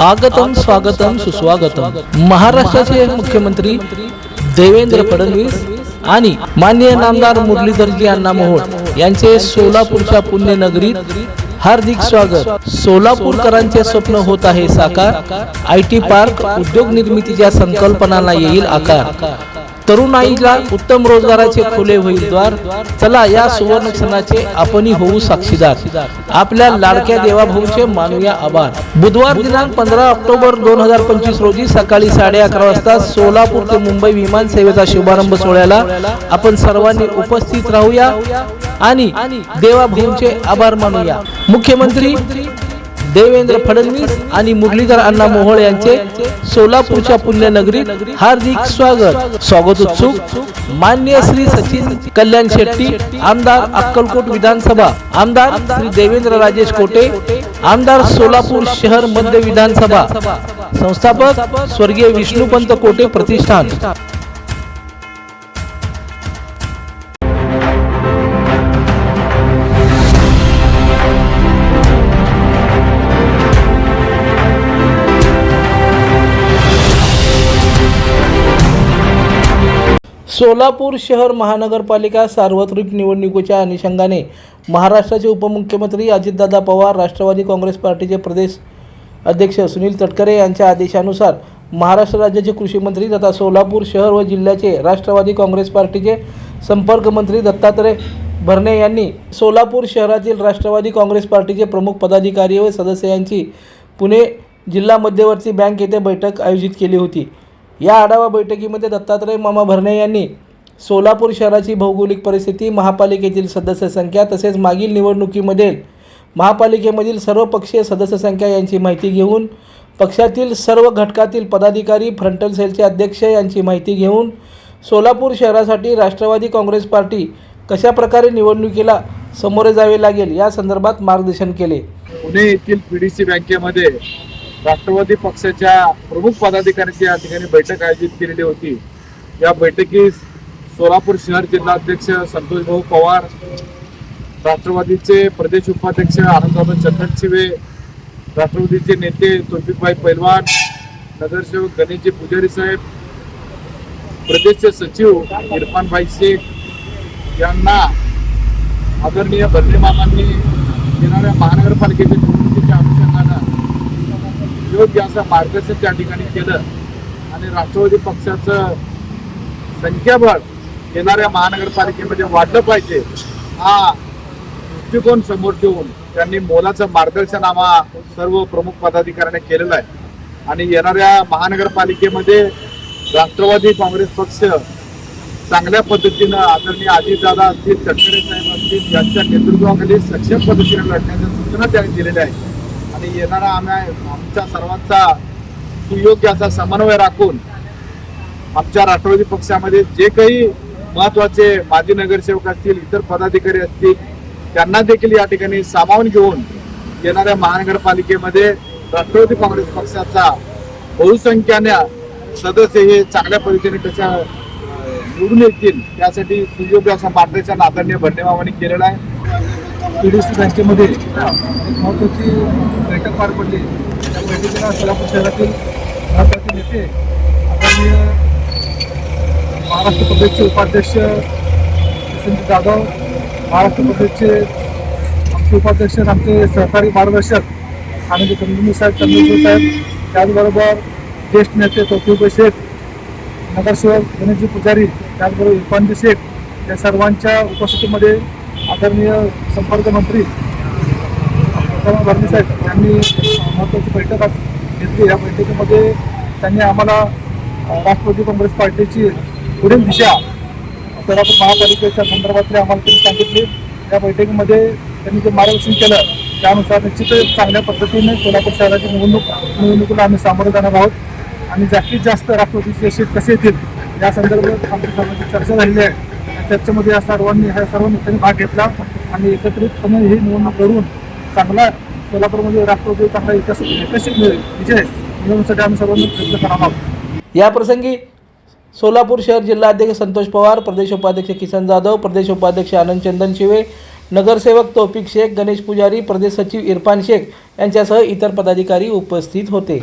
आगतम स्वागतम सुस्वागतम महाराष्ट्राचे मुख्यमंत्री देवेंद्र फडणवीस आणि माननीय नामदार मुरलीधरजी अण्णा मोहोळ यांचे सोलापूरच्या पुण्यनगरीत हार्दिक स्वागत. सोलापूरकरांचे स्वप्न होत आहे साकार. आय टी पार्क उद्योग निर्मितीच्या संकल्पनांना येईल आकार. तरुणाईला उत्तम रोजगाराचे खुले होईल द्वार. चला या सुवर्ण क्षणाचे आपणही होऊ साक्षीदार. आपल्या लाडक्या देवाभाऊचे मानूया आभार. बुधवार दिनांक पंधरा ऑक्टोबर दोन हजार पंचवीस रोजी सकाळी साडे अकरा वाजता सोलापूर ते मुंबई विमान सेवेचा शुभारंभ सोहळ्याला आपण सर्वांनी उपस्थित राहूया आणि देवाभाऊंचे आभार मानूया. मुख्यमंत्री देवेंद्र फडणवीस आणि मुरलीधर अण्णा मोहोळ यांचे सोलापूरच्या पुण्यनगरीत हार्दिक स्वागत. स्वागत उत्सुक. मान्य श्री सचिन कल्याण शेट्टी आमदार अक्कलकोट विधानसभा आमदार श्री देवेंद्र राजेश कोटे आमदार सोलापूर शहर मध्य विधानसभा. संस्थापक स्वर्गीय विष्णुपंत कोटे प्रतिष्ठान. सोलापूर शहर महानगरपालिका सार्वत्रिक निवडणुकीच्या अनुषंगाने महाराष्ट्राचे उपमुख्यमंत्री अजितदादा पवार राष्ट्रवादी काँग्रेस पार्टीचे प्रदेश अध्यक्ष सुनील तटकरे यांच्या आदेशानुसार महाराष्ट्र राज्याचे कृषी मंत्री तथा सोलापूर शहर व जिल्ह्याचे राष्ट्रवादी काँग्रेस पार्टीचे संपर्क मंत्री दत्तात्रय भरणे यांनी सोलापूर शहरातील राष्ट्रवादी काँग्रेस पार्टीचे प्रमुख पदाधिकारी व सदस्य यांची पुणे जिल्हा मध्यवर्ती बँक येथे बैठक आयोजित केली होती. या आढावा बैठकीमध्ये दत्तात्रय मामा भरणे यांनी सोलापूर शहराची भौगोलिक परिस्थिती महापालिकेतील सदस्य संख्या तसेच मागील निवडणुकीमध्ये महापालिकेमधील सर्व पक्षीय सदस्य संख्या यांची माहिती घेऊन पक्षातील सर्व घटकातील पदाधिकारी फ्रंटल सेलचे अध्यक्ष यांची माहिती घेऊन सोलापूर शहरासाठी राष्ट्रवादी काँग्रेस पार्टी कशा प्रकारे निवडणुकीला सामोरे जावे लागेल या संदर्भात मार्गदर्शन केले. पुणे येथील पीडीसी बँकेमध्ये राष्ट्रवादी पक्षाच्या प्रमुख पदाधिकाऱ्यांची या ठिकाणी बैठक आयोजित केलेली होती या बैठकीस सोलापूर शहर जिल्हाध्यक्ष संतोष भाऊ पवार राष्ट्रवादीचे प्रदेश उपाध्यक्ष आनंदबाबा चंदनशिवे राष्ट्रवादीचे नेते तोफिकभाई पैलवान नगरसेवक गणेशजी पुजारी साहेब प्रदेशचे सचिव इरफानभाई शेख यांना आदरणीय बंदीमानांनी मामांनी येणाऱ्या महानगरपालिकेच्या निवडणुकीच्या अनुषंगानं योग्य असं मार्गदर्शन त्या ठिकाणी केलं. आणि राष्ट्रवादी पक्षाचं संख्याबळ येणाऱ्या महानगरपालिकेमध्ये वाढलं पाहिजे हा दृष्टिकोन समोर ठेवून त्यांनी मोलाचं मार्गदर्शन आम्हा सर्व प्रमुख पदाधिकाऱ्यांनी केलेलं आहे. आणि येणाऱ्या महानगरपालिकेमध्ये राष्ट्रवादी काँग्रेस पक्ष चांगल्या पद्धतीनं आदरणीय अजितदादा असतील तटकरे साहेब असतील यांच्या नेतृत्वाखाली सक्षम पद्धतीने लढण्याच्या सूचना त्यांनी दिलेल्या आहेत. आणि येणारा आम्ही आमच्या सर्वांचा सुयोग्य असा समन्वय राखून आमच्या राष्ट्रवादी पक्षामध्ये जे काही महत्त्वाचे माजी नगरसेवक असतील इतर पदाधिकारी असतील त्यांना देखील या ठिकाणी सामावून घेऊन येणाऱ्या महानगरपालिकेमध्ये राष्ट्रवादी काँग्रेस पक्षाचा बहुसंख्याने सदस्य हे चांगल्या पद्धतीने कशा निवडून येतील त्यासाठी सुयोग्य असं मार्गदर्शन आदरणीय भंडेमावांनी केलेलं आहे. पीडीसी बँकेमध्ये महत्वाची बैठक पार पडली. त्या बैठकीला सोलापूर शहरातील महत्त्वाचे नेते आदरणीय महाराष्ट्र प्रदेशचे उपाध्यक्ष वसंत जाधव महाराष्ट्र प्रदेशचे आमचे उपाध्यक्ष आमचे सहकारी मार्गदर्शक आणि चंद्रमू साहेब चंद्रशेखर साहेब त्याचबरोबर ज्येष्ठ नेते तोफिक शेख नगरसेवक गणेशजी पुजारी त्याचबरोबर इरफानजी शेख या सर्वांच्या उपस्थितीमध्ये आदरणीय संपर्क मंत्री साहेब यांनी महत्त्वाची बैठक आज घेतली. या बैठकीमध्ये त्यांनी आम्हाला राष्ट्रवादी काँग्रेस पार्टीची पुढील दिशा सोलापूर महापालिकेच्या संदर्भातले आम्हाला त्यांनी सांगितली. या बैठकीमध्ये त्यांनी जे मार्गदर्शन केलं त्यानुसार निश्चितच चांगल्या पद्धतीने सोलापूर शहराची निवडणूक निवडणुकीला आम्ही सामोरे जाणार आहोत. आणि जास्तीत जास्त राष्ट्रवादीचे शीट कसे येतील या संदर्भात आमच्या सर्वांची चर्चा झालेली आहे. चर्चेमध्ये या सर्वांनी ह्या सर्व नेत्यांनी भाग घेतला आणि एकत्रितपणे ही निवडणूक लढून चांगला सोलापूरमध्ये राष्ट्रवादी चांगला विकास विकसित विजय मिळवण्यासाठी आम्ही सर्वांनी प्रयत्न करावा. आहोत याप्रसंगी सोलापूर शहर जिल्हाध्यक्ष संतोष पवार प्रदेश उपाध्यक्ष किसन जाधव प्रदेश उपाध्यक्ष आनंद चंदन शिवे नगरसेवक तौफिक शेख गणेश पुजारी प्रदेश सचिव इरफान शेख यांच्यासह इतर पदाधिकारी उपस्थित होते.